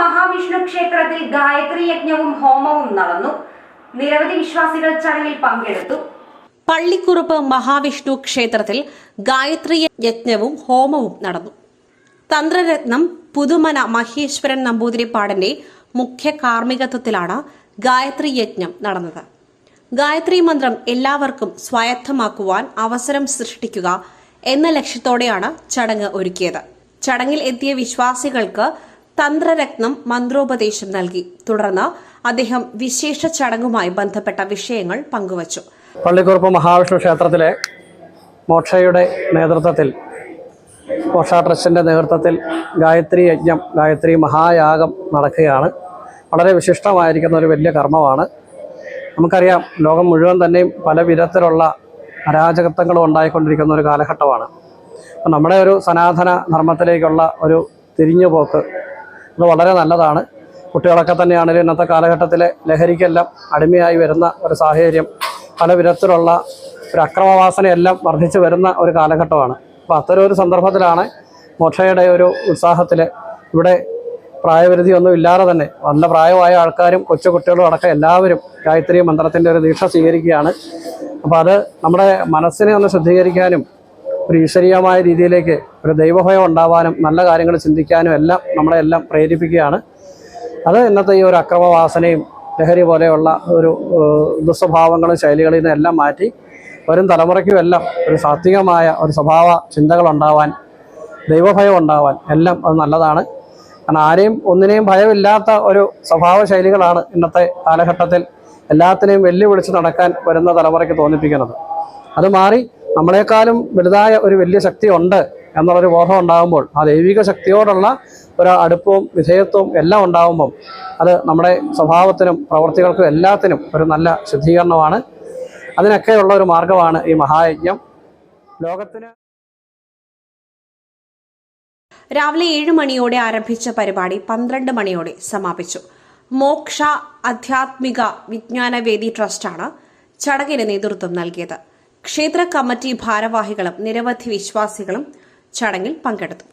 മഹാവിഷ്ണു ക്ഷേത്രത്തിൽ ഗായത്രി യജ്ഞവും ഹോമവും നടന്നു. നിരവധി വിശ്വാസികൾ ചടങ്ങിൽ പങ്കെടുത്തു. പള്ളിക്കുറുപ്പ് മഹാവിഷ്ണു ക്ഷേത്രത്തിൽ ഗായത്രി യജ്ഞവും ഹോമവും നടന്നു. തന്ത്രരത്നം പുതുമന മഹേശ്വരൻ നമ്പൂതിരിപ്പാടന്റെ മുഖ്യ കാർമ്മികത്വത്തിലാണ് ഗായത്രി യജ്ഞം നടന്നത്. ഗായത്രി മന്ത്രം എല്ലാവർക്കും സ്വായത്തമാക്കുവാൻ അവസരം സൃഷ്ടിക്കുക എന്ന ലക്ഷ്യത്തോടെയാണ് ചടങ്ങ് ഒരുക്കിയത്. ചടങ്ങിൽ എത്തിയ വിശ്വാസികൾക്ക് തന്ത്രരത്നം മന്ത്രോപദേശം നൽകി. തുടർന്ന് അദ്ദേഹം വിശേഷ ചടങ്ങുമായി ബന്ധപ്പെട്ട വിഷയങ്ങൾ പങ്കുവച്ചു. പള്ളിക്കുറുപ്പ് മഹാവിഷ്ണു ക്ഷേത്രത്തിലെ മോക്ഷയുടെ നേതൃത്വത്തിൽ മോക്ഷ ട്രസ്റ്റിന്റെ നേതൃത്വത്തിൽ ഗായത്രി യജ്ഞം ഗായത്രി മഹായാഗം നടക്കുകയാണ്. വളരെ വിശിഷ്ടമായിരിക്കുന്ന ഒരു വലിയ കർമ്മമാണ്. നമുക്കറിയാം ലോകം മുഴുവൻ തന്നെയും പല വിധത്തിലുള്ള അരാജകത്വങ്ങളും ഉണ്ടായിക്കൊണ്ടിരിക്കുന്ന ഒരു കാലഘട്ടമാണ്. അപ്പം നമ്മുടെ ഒരു സനാതന ധർമ്മത്തിലേക്കുള്ള ഒരു തിരിഞ്ഞുപോക്ക് അത് വളരെ നല്ലതാണ്. കുട്ടികളൊക്കെ തന്നെയാണെങ്കിലും ഇന്നത്തെ കാലഘട്ടത്തിലെ ലഹരിക്കെല്ലാം അടിമയായി വരുന്ന ഒരു സാഹചര്യം പല വിധത്തിലുള്ള ഒരു അക്രമവാസനയെല്ലാം വർദ്ധിച്ചു വരുന്ന ഒരു കാലഘട്ടമാണ്. അപ്പോൾ അത്തരം ഒരു സന്ദർഭത്തിലാണ് മോക്ഷയുടെ ഒരു ഉത്സാഹത്തിൽ ഇവിടെ പ്രായപരിധി ഒന്നും ഇല്ലാതെ തന്നെ നല്ല പ്രായമായ ആൾക്കാരും കൊച്ചു കുട്ടികളും അടക്കം എല്ലാവരും ഗായത്രി മന്ത്രത്തിന്റെ ഒരു ദീക്ഷ സ്വീകരിക്കുകയാണ്. അപ്പോൾ അത് നമ്മുടെ മനസ്സിനെ ഒന്ന് ശുദ്ധീകരിക്കാനും ഒരു ഈശ്വരീയമായ രീതിയിലേക്ക് ഒരു ദൈവഭയം ഉണ്ടാവാനും നല്ല കാര്യങ്ങൾ ചിന്തിക്കാനും എല്ലാം നമ്മളെ എല്ലാം പ്രേരിപ്പിക്കുകയാണ്. അത് ഇന്നത്തെ ഈ ഒരു അക്രമവാസനയും ലഹരി പോലെയുള്ള ഒരു ദുസ്വഭാവങ്ങളും ശൈലികളിൽ നിന്നെല്ലാം മാറ്റി വരും തലമുറയ്ക്കും എല്ലാം ഒരു സാത്വികമായ ഒരു സ്വഭാവ ചിന്തകൾ ഉണ്ടാവാൻ ദൈവഭയം ഉണ്ടാവാൻ എല്ലാം അത് നല്ലതാണ്. കാരണം ആരെയും ഒന്നിനെയും ഭയമില്ലാത്ത ഒരു സ്വഭാവ ശൈലികളാണ് ഇന്നത്തെ കാലഘട്ടത്തിൽ എല്ലാത്തിനെയും വെല്ലുവിളിച്ച് നടക്കാൻ വരുന്ന തലമുറയ്ക്ക് തോന്നിപ്പിക്കുന്നത്. അത് മാറി നമ്മളെക്കാളും വലുതായ ഒരു വലിയ ശക്തി ഉണ്ട് എന്നുള്ളൊരു ബോധം ഉണ്ടാകുമ്പോൾ ആ ദൈവിക ശക്തിയോടുള്ള ഒരു അടുപ്പവും വിധേയത്വവും എല്ലാം ഉണ്ടാകുമ്പം അത് നമ്മുടെ സ്വഭാവത്തിനും പ്രവൃത്തികൾക്കും എല്ലാത്തിനും ഒരു നല്ല ശുദ്ധീകരണമാണ്. അതിനൊക്കെയുള്ള ഒരു മാർഗമാണ് ഈ മഹായജ്ഞം. ലോകത്തിന് രാവിലെ ഏഴ് മണിയോടെ ആരംഭിച്ച പരിപാടി പന്ത്രണ്ട് മണിയോടെ സമാപിച്ചു. മോക്ഷ ആധ്യാത്മിക വിജ്ഞാനവേദി ട്രസ്റ്റാണ് ചടങ്ങിന് നേതൃത്വം നൽകിയത്. ക്ഷേത്ര കമ്മിറ്റി ഭാരവാഹികളും നിരവധി വിശ്വാസികളും ചടങ്ങിൽ പങ്കെടുത്തു.